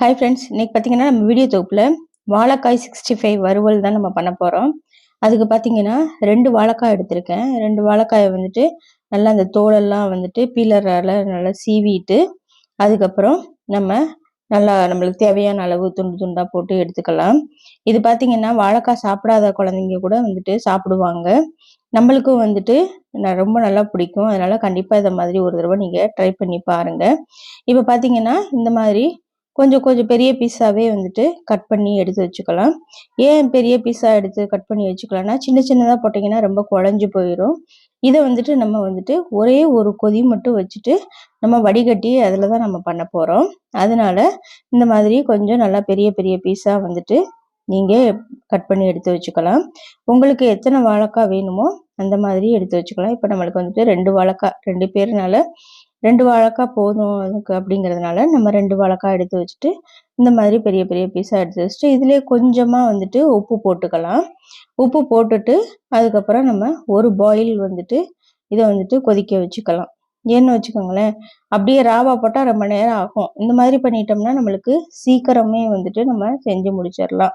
Hi friends இன்னைக்கு பார்த்தீங்கன்னா நம்ம வீடியோ தொகுப்பில் வாழைக்காய் சிக்ஸ்டி ஃபைவ் வறுவல் தான் நம்ம பண்ண போகிறோம் அதுக்கு பார்த்தீங்கன்னா ரெண்டு வாழைக்காய் எடுத்திருக்கேன். ரெண்டு வாழைக்காயை வந்துட்டு நல்லா அந்த தோலெல்லாம் வந்துட்டு பீலரால் நல்லா சீவிட்டு அதுக்கப்புறம் நம்ம நல்லா நம்மளுக்கு தேவையான அளவு துண்டு துண்டாக போட்டு எடுத்துக்கலாம். இது பார்த்தீங்கன்னா வாழைக்காய் சாப்பிடாத குழந்தைங்க கூட வந்துட்டு சாப்பிடுவாங்க. நம்மளுக்கும் வந்துட்டு ரொம்ப நல்லா பிடிக்கும். அதனால கண்டிப்பாக இதை மாதிரி ஒரு தடவை நீங்கள் ட்ரை பண்ணி பாருங்கள் இப்போ பார்த்தீங்கன்னா இந்த மாதிரி கொஞ்சம் கொஞ்சம் பெரிய பீஸாகவே வந்துட்டு கட் பண்ணி எடுத்து வச்சுக்கலாம். ஏன் பெரிய பீஸாக எடுத்து கட் பண்ணி வச்சுக்கலாம்னா சின்ன சின்னதாக போட்டிங்கன்னா ரொம்ப குழஞ்சு போயிடும் இதை வந்துட்டு நம்ம வந்துட்டு ஒரே ஒரு கொதி மட்டும் வச்சுட்டு நம்ம வடிகட்டி அதில் தான் நம்ம பண்ண போகிறோம் அதனால இந்த மாதிரி கொஞ்சம் நல்லா பெரிய பெரிய பீஸாக வந்துட்டு நீங்கள் கட் பண்ணி எடுத்து வச்சுக்கலாம். உங்களுக்கு எத்தனை வாழைக்காய் வேணுமோ அந்த மாதிரி எடுத்து வச்சுக்கலாம். இப்போ நம்மளுக்கு வந்துட்டு ரெண்டு வாழைக்காய் ரெண்டு பேர்னால ரெண்டு வாழைக்காய் போதும் அதுக்கு அப்படிங்கிறதுனால நம்ம ரெண்டு வாழைக்காய் எடுத்து வச்சுட்டு இந்த மாதிரி பெரிய பெரிய பீஸாக எடுத்து வச்சுட்டு இதுலேயே கொஞ்சமாக வந்துட்டு உப்பு போட்டுக்கலாம். உப்பு போட்டுட்டு அதுக்கப்புறம் நம்ம ஒரு பாயில் வந்துட்டு இதை வந்துட்டு கொதிக்க வச்சுக்கலாம். ஏன்னு வச்சுக்கோங்களேன் அப்படியே ராவா போட்டால் ரொம்ப நேரம் ஆகும். இந்த மாதிரி பண்ணிட்டோம்னா நம்மளுக்கு சீக்கிரமே வந்துட்டு நம்ம செஞ்சு முடிச்சிடலாம்.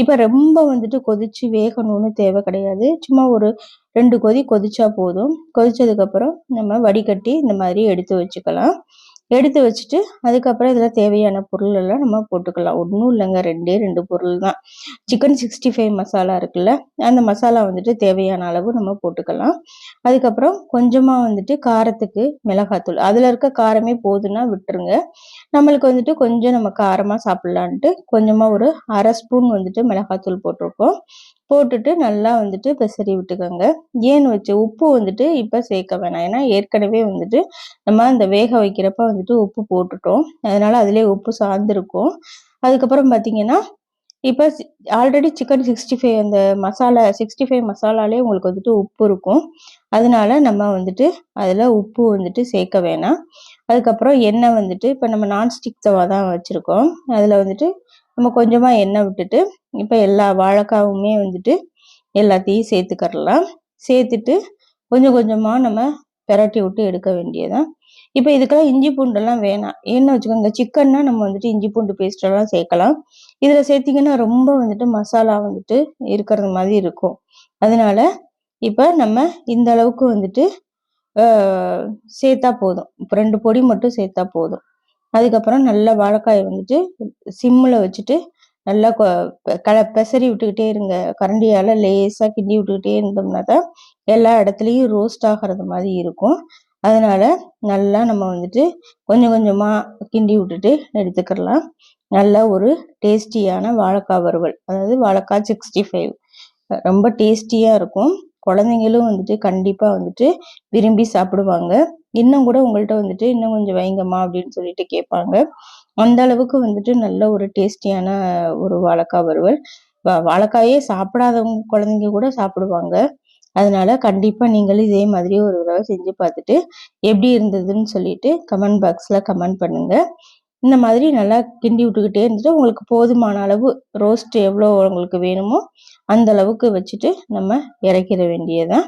இப்போ ரொம்ப வந்துட்டு கொதிச்சு வேகணும்னு தேவை கிடையாது. சும்மா ஒரு ரெண்டு கொதி கொதிச்சா போதும். கொதிச்சதுக்கப்புறம் நம்ம வடிகட்டி இந்த மாதிரி எடுத்து வச்சுக்கலாம். எடுத்து வச்சுட்டு அதுக்கப்புறம் இதில் தேவையான பொருள் எல்லாம் நம்ம போட்டுக்கலாம். ஒன்றும் இல்லைங்க. ரெண்டே ரெண்டு பொருள் தான். சிக்கன் சிக்ஸ்டி ஃபைவ் மசாலா இருக்குல்ல அந்த மசாலா வந்துட்டு தேவையான அளவு நம்ம போட்டுக்கலாம். அதுக்கப்புறம் கொஞ்சமாக வந்துட்டு காரத்துக்கு மிளகாத்தூள். அதில் இருக்க காரமே போதுன்னா விட்டுருங்க. நம்மளுக்கு வந்துட்டு கொஞ்சம் நம்ம காரமாக சாப்பிட்லான்ட்டு கொஞ்சமாக ஒரு அரை ஸ்பூன் வந்துட்டு மிளகாத்தூள் போட்டிருக்கோம். போட்டுட்டு நல்லா வந்துட்டு பெசரி விட்டுக்கோங்க. ஏன்னு வச்சு? உப்பு வந்துட்டு இப்போ சேர்க்க வேணாம். ஏன்னா ஏற்கனவே வந்துட்டு நம்ம அந்த வேக வைக்கிறப்ப வந்துட்டு உப்பு போட்டுட்டோம். அதனால அதிலே உப்பு சார்ந்திருக்கும். அதுக்கப்புறம் பார்த்தீங்கன்னா இப்போ ஆல்ரெடி சிக்கன் சிக்ஸ்டி ஃபைவ் அந்த மசாலா சிக்ஸ்டி ஃபைவ் மசாலாலே உங்களுக்கு வந்துட்டு உப்பு இருக்கும். அதனால நம்ம வந்துட்டு அதில் உப்பு வந்துட்டு சேர்க்க வேணாம். அதுக்கப்புறம் எண்ணெய் வந்துட்டு இப்போ நம்ம நான்ஸ்டிக் தவா தான் வச்சுருக்கோம். அதில் வந்துட்டு நம்ம கொஞ்சமாக எண்ணெய் விட்டுட்டு இப்போ எல்லா வாழைக்காவுமே வந்துட்டு எல்லாத்தையும் சேர்த்துக்கறலாம். சேர்த்துட்டு கொஞ்சம் கொஞ்சமாக நம்ம பெரட்டி விட்டு எடுக்க வேண்டியதான் இப்போ இதுக்கெல்லாம் இஞ்சி பூண்டெல்லாம் வேணாம். ஏன்னு வச்சுக்கோங்க சிக்கன்னா நம்ம வந்துட்டு இஞ்சி பூண்டு பேஸ்டெல்லாம் சேர்க்கலாம். இதில் சேர்த்திங்கன்னா ரொம்ப வந்துட்டு மசாலா வந்துட்டு இருக்கிறது மாதிரி இருக்கும். அதனால இப்போ நம்ம இந்த அளவுக்கு வந்துட்டு சேர்த்தா போதும். இப்போ ரெண்டு பொடி மட்டும் சேர்த்தா போதும். அதுக்கப்புறம் நல்லா வாழைக்காயை வந்துட்டு சிம்மில் வச்சுட்டு நல்லா கல பெசரி விட்டுக்கிட்டே இருங்க. கரண்டியால் லேசாக கிண்டி விட்டுக்கிட்டே இருந்தோம்னா தான் எல்லா இடத்துலையும் ரோஸ்ட் ஆகிறது மாதிரி இருக்கும். அதனால் நல்லா நம்ம வந்துட்டு கொஞ்சம் கொஞ்சமாக கிண்டி விட்டுட்டு எடுத்துக்கிடலாம் நல்ல ஒரு டேஸ்டியான வாழைக்காய் வறுவல். அதாவது வாழைக்காய் சிக்ஸ்டி ஃபைவ் ரொம்ப டேஸ்டியாக இருக்கும். குழந்தைங்களும் வந்துட்டு கண்டிப்பாக வந்துட்டு விரும்பி சாப்பிடுவாங்க. இன்னும் கூட உங்கள்கிட்ட வந்துட்டு இன்னும் கொஞ்சம் வைங்கம்மா அப்படின்னு சொல்லிட்டு கேட்பாங்க. அந்த அளவுக்கு வந்துட்டு நல்ல ஒரு டேஸ்டியான ஒரு வாழைக்காய் வறுவல். வாழைக்காயே சாப்பிடாதவங்க குழந்தைங்க கூட சாப்பிடுவாங்க. அதனால கண்டிப்பாக நீங்களும் இதே மாதிரி ஒரு தடவை செஞ்சு பார்த்துட்டு எப்படி இருந்ததுன்னு சொல்லிட்டு கமெண்ட் பாக்ஸில் கமெண்ட் பண்ணுங்கள் இந்த மாதிரி நல்லா கிண்டி விட்டுக்கிட்டே இருந்துட்டு உங்களுக்கு போதுமான அளவு ரோஸ்ட் எவ்வளோ உங்களுக்கு வேணுமோ அந்த அளவுக்கு வச்சுட்டு நம்ம இறக்கிற வேண்டியதான்